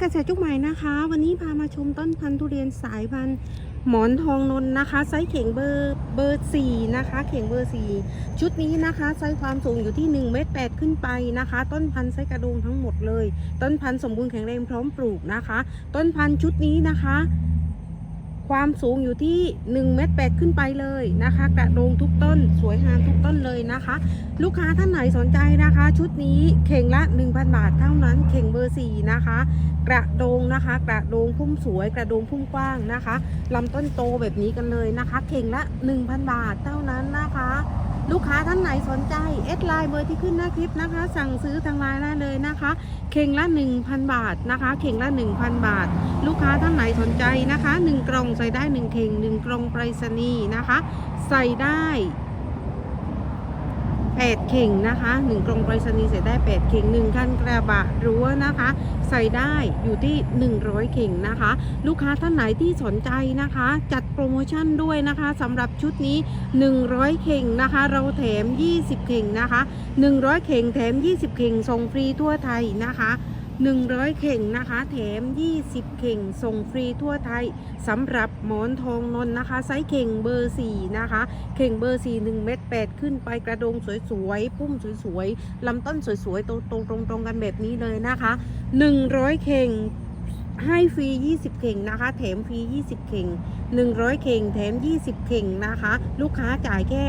เกษตรจุกใหม่นะคะ วันนี้พามาชมต้นพันธุ์ทุเรียนสายพันธุ์หมอนทองนนนะคะ ไซส์เข่งเบอร์เบอร์สี่นะคะ เข่งเบอร์สี่ชุดนี้นะคะ ไซส์ความสูงอยู่ที่1เมตรแขึ้นไปนะคะ ต้นพันธุ์ไซส์กระโดงทั้งหมดเลย ต้นพันธุ์สมบูรณ์แข็งแรงพร้อมปลูกนะคะ ต้นพันธุ์ชุดนี้นะคะ ความสูงอยู่ที่1เมตรขึ้นไปเลยนะคะ กระโดงทุกต้น สวยงามทุกต้นเลยนะคะ ลูกค้าท่านไหนสนใจนะคะ ชุดนี้เข่งละ 1,000 บาทเท่านั้น เข่งเบอร์4นะคะ กระโดงนะคะ กระโดงพุ่มสวย กระโดงพุ่มกว้างนะคะลำต้นโตแบบนี้กันเลยนะคะ เข่งละ 1,000 บาทเท่านั้นนะคะ ลูกค้าท่านไหนสนใจเอดไลน์เบอร์ที่ขึ้นหน้าคลิปนะคะ สั่งซื้อทางไลน์ได้เลยนะคะ เข่งละ 1,000 บาทนะคะ เข่งละ 1,000 บาท ลูกค้าท่านไหนสนใจนะคะ 1กล่องใส่ได้ 1 เข่ง 1กล่องไปรษณีย์นะคะ ใส่ได้ 8เข่งนะคะ1กล่องไปรษณีย์ใส่ได้8เข่ง1คันกระบะรั้วนะคะ ใส่ได้อยู่ที่ 100เข่งนะคะ ลูกค้าท่านไหนที่สนใจนะคะ จัดโปรโมชั่นด้วยนะคะสำหรับชุดนี้ 100เข่งนะคะ เราแถม 20เข่งนะคะ 100เข่งแถม 20เข่งส่งฟรีทั่วไทยนะคะ 100 เข่งนะคะ แถม 20 เข่ง ส่งฟรีทั่วไทยสำหรับหมอนทองนนนะคะ ไซส์เข่งเบอร์ 4 นะคะ เข่งเบอร์ 4 1 เม็ด8ขึ้นไปกระโดงสวยๆพุ่มสวยๆ ลำต้นสวยๆ ตรงๆตรงๆกันแบบนี้เลยนะคะ 100 เข่งให้ฟรี 20 เข่งนะคะ แถมฟรี 20 เข่ง 100 เข่ง แถม 20 เข่งนะคะ ลูกค้าจ่ายแค่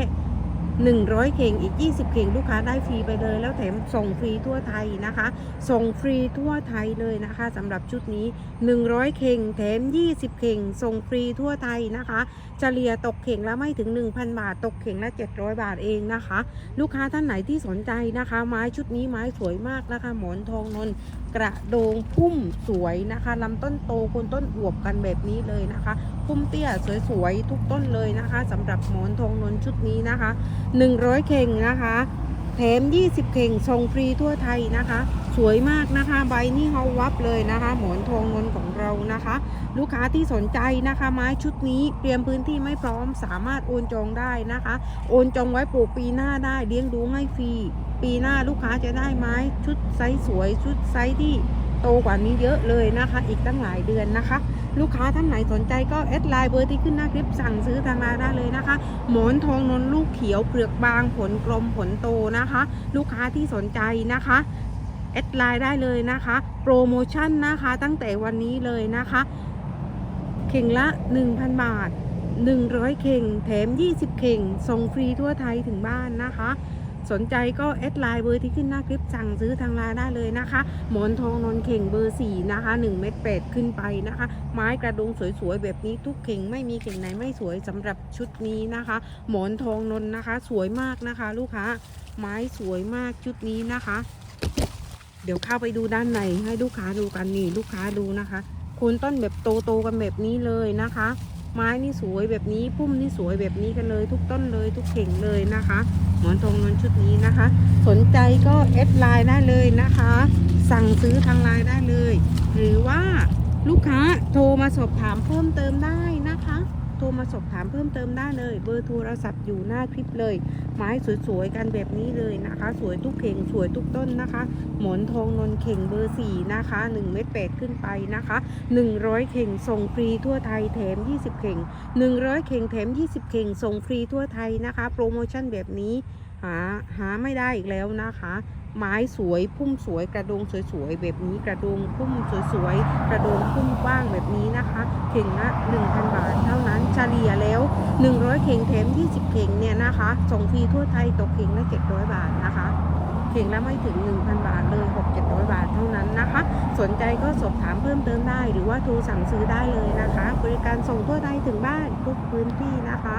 100 เข่งอีก 20 เข่งลูกค้าได้ฟรีไปเลย แล้วแถมส่งฟรีทั่วไทยนะคะ ส่งฟรีทั่วไทยเลยนะคะสำหรับชุดนี้ 100 เข่งแถม 20 เข่งส่งฟรีทั่วไทยนะคะเฉลี่ยตกเข่งละไม่ถึง 1,000 บาท ตกเข่งละ 700 บาทเองนะคะ ลูกค้าท่านไหนที่สนใจนะคะ ไม้ชุดนี้ไม้สวยมากนะคะ หมอนทองนน กระโดงพุ่มสวยนะคะลำต้นโตคนต้นอวบกันแบบนี้เลยนะคะ พุ่มเตี้ยสวยๆทุกต้นเลยนะคะสำหรับหมอนทองนนชุดนี้นะคะ 100 เข่งนะคะแถม 20 เข่งส่งฟรีทั่วไทยนะคะ สวยมากนะคะ ใบนี่เฮาวับเลยนะคะ หมอนทองนนของเรานะคะ ลูกค้าที่สนใจนะคะ ไม้ชุดนี้เตรียมพื้นที่ไม่พร้อมสามารถโอนจองได้นะคะ โอนจองไว้ปลูกปีหน้าได้เลี้ยงดูให้ฟรี ปีหน้าลูกค้าจะได้ไม้ชุดไซส์สวยชุดไซส์ที่โตกว่านี้เยอะเลยนะคะ อีกตั้งหลายเดือนนะคะ ลูกค้าท่านไหนสนใจก็แอดไลน์เบอร์ที่ขึ้นหน้าคลิปสั่งซื้อทางไลน์ได้เลยนะคะ หมอนทองนนลูกเขียวเปลือกบางผลกลมผลโตนะคะ ลูกค้าที่สนใจนะคะแอดไลน์ได้เลยนะคะ โปรโมชั่นนะคะตั้งแต่วันนี้เลยนะคะ เข่งละ 1,000 บาท 100 เข่ง แถม 20 เข่ง ส่งฟรีทั่วไทยถึงบ้านนะคะ สนใจก็แอดไลน์เบอร์ที่ขึ้นหน้าคลิปสั่งซื้อทางไลน์ได้เลยนะคะ หมอนทองนนเข่งเบอร์4นะคะ1เม็ดขึ้นไปนะคะ ไม้กระดงสวยๆแบบนี้ทุกเข่งไม่มีเข่งไหนไม่สวยสำหรับชุดนี้นะคะ หมอนทองนนนะคะ สวยมากนะคะ ลูกค้าไม้สวยมากชุดนี้นะคะ เดี๋ยวเข้าไปดูด้านในให้ลูกค้าดูกันนี่ลูกค้าดูนะคะโคนต้นแบบโตๆกันแบบนี้เลยนะคะ ไม้นี่สวยแบบนี้ พุ่มนี่สวยแบบนี้กันเลย ทุกต้นเลยทุกเข่งเลยนะคะ หมอนทองนนชุดนี้นะคะ สนใจก็แอดไลน์ได้เลยนะคะ สั่งซื้อทางไลน์ได้เลย หรือว่าลูกค้าโทรมาสอบถามเพิ่มเติมได้นะคะ โทรมาสอบถามเพิ่มเติมได้เลย เบอร์โทรศัพท์อยู่หน้าคลิปเลย ไม้สวยๆกันแบบนี้เลยนะคะ สวยทุกเข่งสวยทุกต้นนะคะ หมอนทองนนเข่งเบอร์4นะคะ1เม็ด8ขึ้นไปนะคะ 100 เข่งส่งฟรีทั่วไทยแถม 20 เข่ง 100 เข่งแถม 20 เข่งส่งฟรีทั่วไทยนะคะ โปรโมชั่นแบบนี้หาหาไม่ได้อีกแล้วนะคะ ไม้สวยพุ่มสวยกระโดงสวยๆแบบนี้กระโดงพุ่มสวยๆกระโดงพุ่มกว้างแบบนี้นะคะเข่งละ1,000 บาทเท่านั้นเฉลี่ยแล้ว 100 เข่งแถม 20 เข่งเนี่ยนะคะส่งฟรีทั่วไทยตกเข่งละ700 บาทนะคะเข่งละไม่ถึง 1,000 บาทเลย6-700 บาทเท่านั้นนะคะ สนใจก็สอบถามเพิ่มเติมได้ หรือว่าโทรสั่งซื้อได้เลยนะคะ บริการส่งทั่วไทยถึงบ้านทุกพื้นที่นะคะ